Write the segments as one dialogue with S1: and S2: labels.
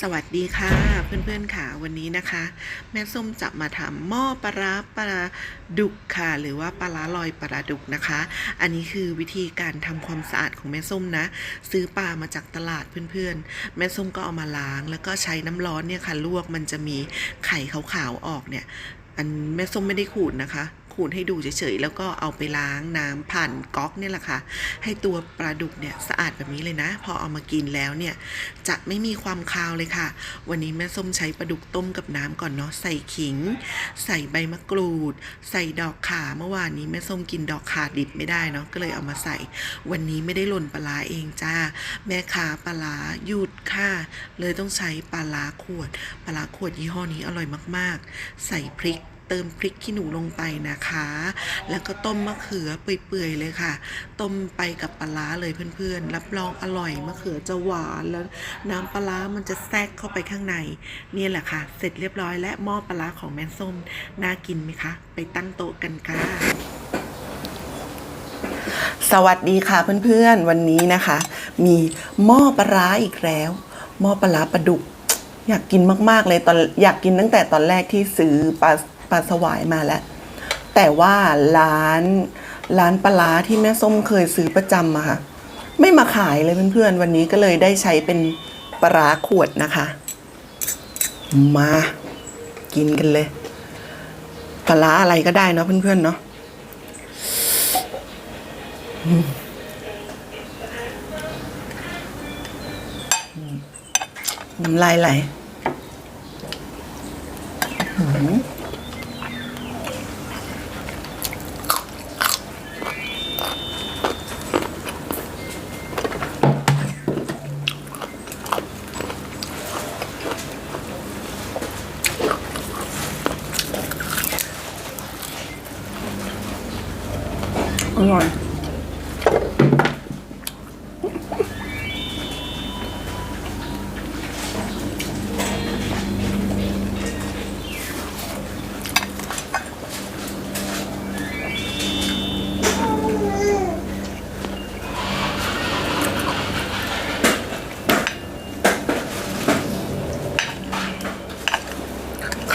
S1: สวัสดีค่ะเพื่อนๆค่ะวันนี้นะคะ แม่ส้มจะมาทำหม้อปลาปลาดุกค่ะ หรือว่าปลาร้าลอยปลาดุกนะคะ อันนี้คือวิธีการทำความสะอาดของแม่ส้มนะ ซื้อปลามาจากตลาดเพื่อนๆ แม่ส้มก็เอามาล้าง แล้วก็ใช้น้ำร้อนเนี่ยค่ะลวกมันจะมีไข่ขาวๆออกเนี่ย อันแม่ส้มไม่ได้ขูดนะคะ ขูดให้ดูเฉยๆ แล้วก็เอาไปล้างน้ำผ่านก๊อกเนี่ยแหละค่ะ ให้ตัวปลาดุกเนี่ยสะอาดแบบนี้เลยนะ พอเอามากินแล้วเนี่ยจะไม่มีความคาวเลยค่ะ วันนี้แม่ส้มใช้ปลาดุกต้มกับน้ำก่อนเนาะ ใส่ขิง ใส่ใบมะกรูด ใส่ดอกขาเมื่อวานนี้แม่ส้มกินดอกขาดิบไม่ได้เนาะ ก็เลยเอามาใส่ วันนี้ไม่ได้หล่นปลาร้าเองจ้า แม่ค้าปลาร้าหยุดค่ะ เลยต้องใช้ปลาร้าขวด ปลาร้าขวดยี่ห้อนี้อร่อยมากๆ ใส่พริก เติมพริกขี้หนูลงไปนะคะ แล้วก็ต้มมะเขือเปื่อยๆเลยค่ะ ต้มไปกับปลาร้าเลยเพื่อนๆ รับรองอร่อยมะเขือจะหวานแล้วน้ำปลาร้ามันจะแทรกเข้าไปข้างในนี่แหละค่ะ เสร็จเรียบร้อยและหม้อปลาร้าของแม่ส้มน่ากินไหมคะ ไปตั้งโต๊ะกันค่ะสวัสดีค่ะเพื่อนๆ วันนี้นะคะ มีหม้อปลาร้าอีกแล้ว หม้อปลาร้าปลาดุก อยากกินมากๆเลยตอนอยากกินตั้งแต่ตอนแรกที่ซื้อปลา ปลาสวายมาแล้ว แต่ว่าร้านร้านปลาที่แม่ส้มเคยซื้อประจำอะค่ะ ไม่มาขายเลยเพื่อนๆ วันนี้ก็เลยได้ใช้เป็นปลาขวดนะคะ มา กินกันเลยปลาร้าอะไรก็ได้เนาะเพื่อนๆเนาะน้ำลายไหลอื้อหืออร่อย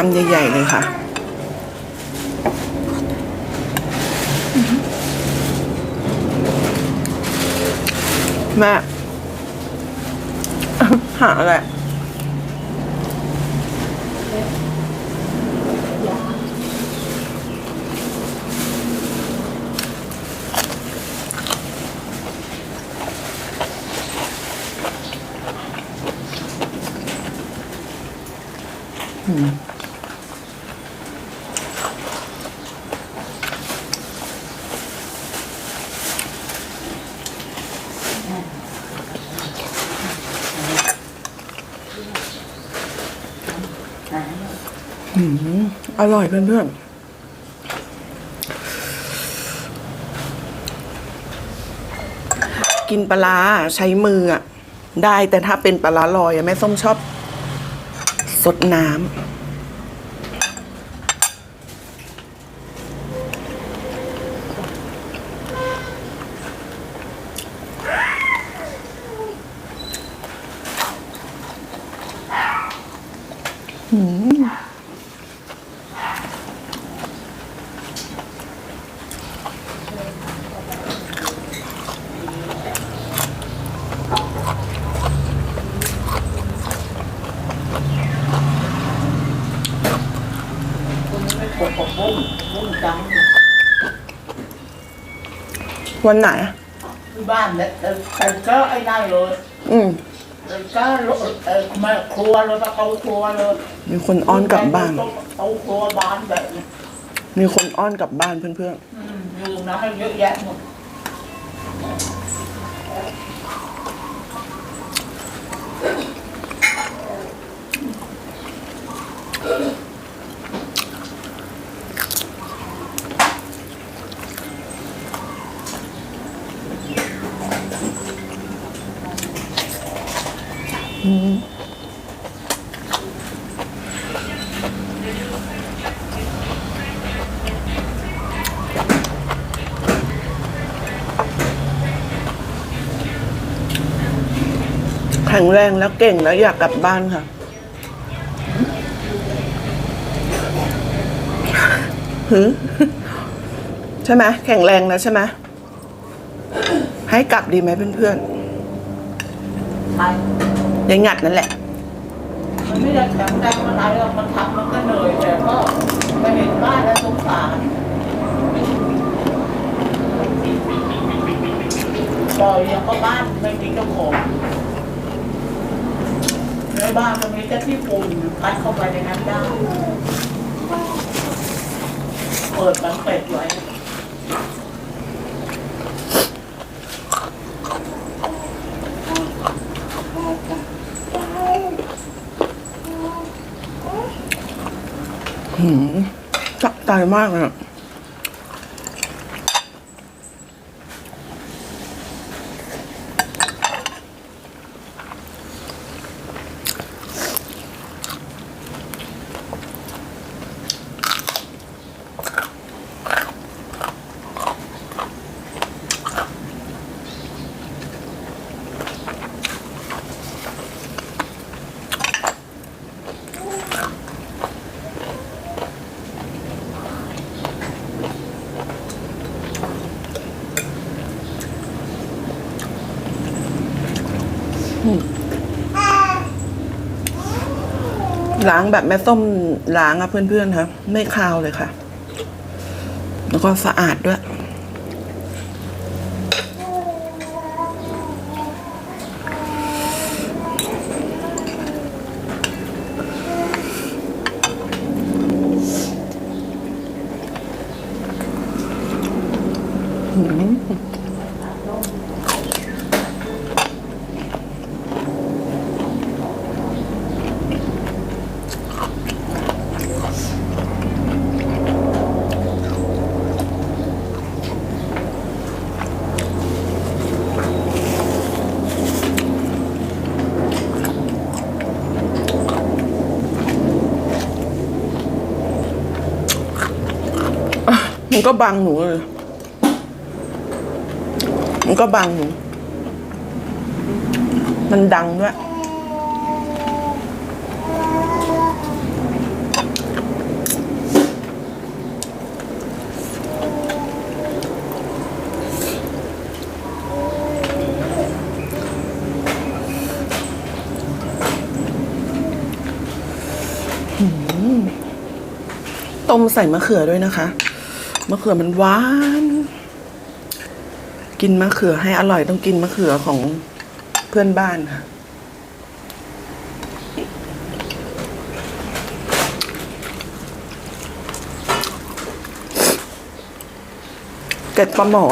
S1: คำใหญ่ ๆ เลยค่ะ แม่หาอะไร อืมอร่อยเพื่อนๆ กินปลาใช้มืออะได้แต่ถ้าเป็นปลาลอยอะแม่ส้มชอบสดน้ำ วันไหนอะ
S2: ที่บ้านเนี่ยแต่แต่ก็ไอ้นั่นเลย
S1: อืม
S2: แต่ก็เออมาครัวเลยประตูครัวเลย
S1: มีคนอ้อนกลับบ้าน
S2: ประตูครัวบ้านแบบนี้
S1: มีคนอ้อนกลับบ้านเพื่อน
S2: อืมอยู่นะให้เยอะแยะหมด
S1: ๆใครข็งแรงแล้วเก่งแล้วอยากกลับบ้านค่ะ หือ ใช่ไหมแข็งแรงแล้วใช่ไหมให้กลับดีไหมเพื่อน
S2: ไป
S1: ยายงัดนั่นแหละ
S2: มันไม่ได้แข็งแรงอะไรหรอกมันทำมันก็เหนื่อยแต่ก็ไปเห็นบ้านแล้วสงสารปล่อยอย่างก็บ้านไม่มีเจ้าของในบ้านมันมีแต่ที่ฝุ่นพัดเข้าไปในนั้นได้เปิดบังเป็ดไว้
S1: หืมจับใจมากเลย ล้างแบบแม่ส้มล้างอะเพื่อนๆค่ะไม่คาวเลยค่ะ แล้วก็สะอาดด้วย มันก็บังหนูเลย มันก็บังหนู มันดังด้วยต้มใส่มะเขือด้วยนะคะ มะเขือมันหวาน กินมะเขือให้อร่อยต้องกินมะเขือของเพื่อนบ้านค่ะเกล็ดปลาหมอ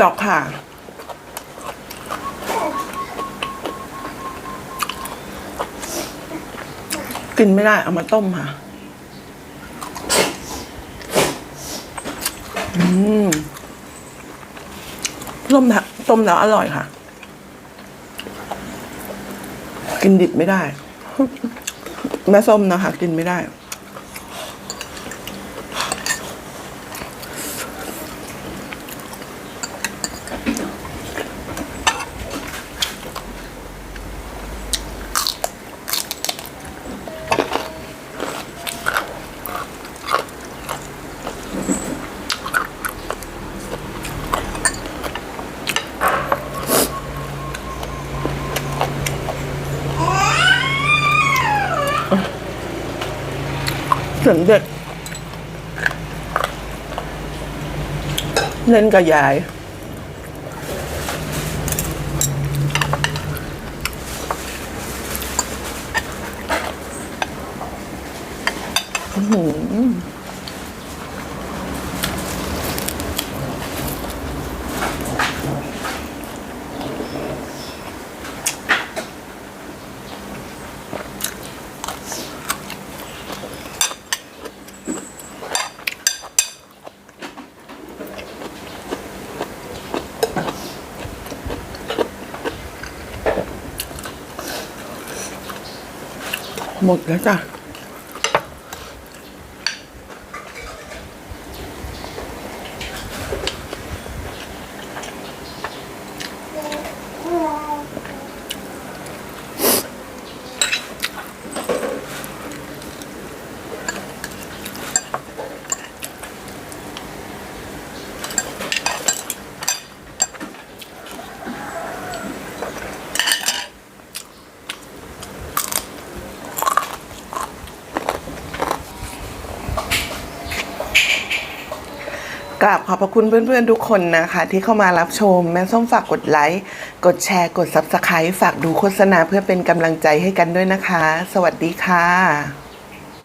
S1: ดอกค่ะ กินไม่ได้เอามาต้มค่ะ อืมต้มต้มแล้วอร่อยค่ะ กินดิบไม่ได้ แม่ส้มนะคะ กินไม่ได้ เสียงเด็กเล่นกับยายอืม ดแล้ กราบขอบพระคุณเพื่อนๆทุกคนนะคะ ที่เข้ามารับชม แม่ส้มฝากกดไลค์กดแชร์กด Subscribe ฝากดูโฆษณาเพื่อเป็นกำลังใจให้กันด้วยนะคะ สวัสดีค่ะ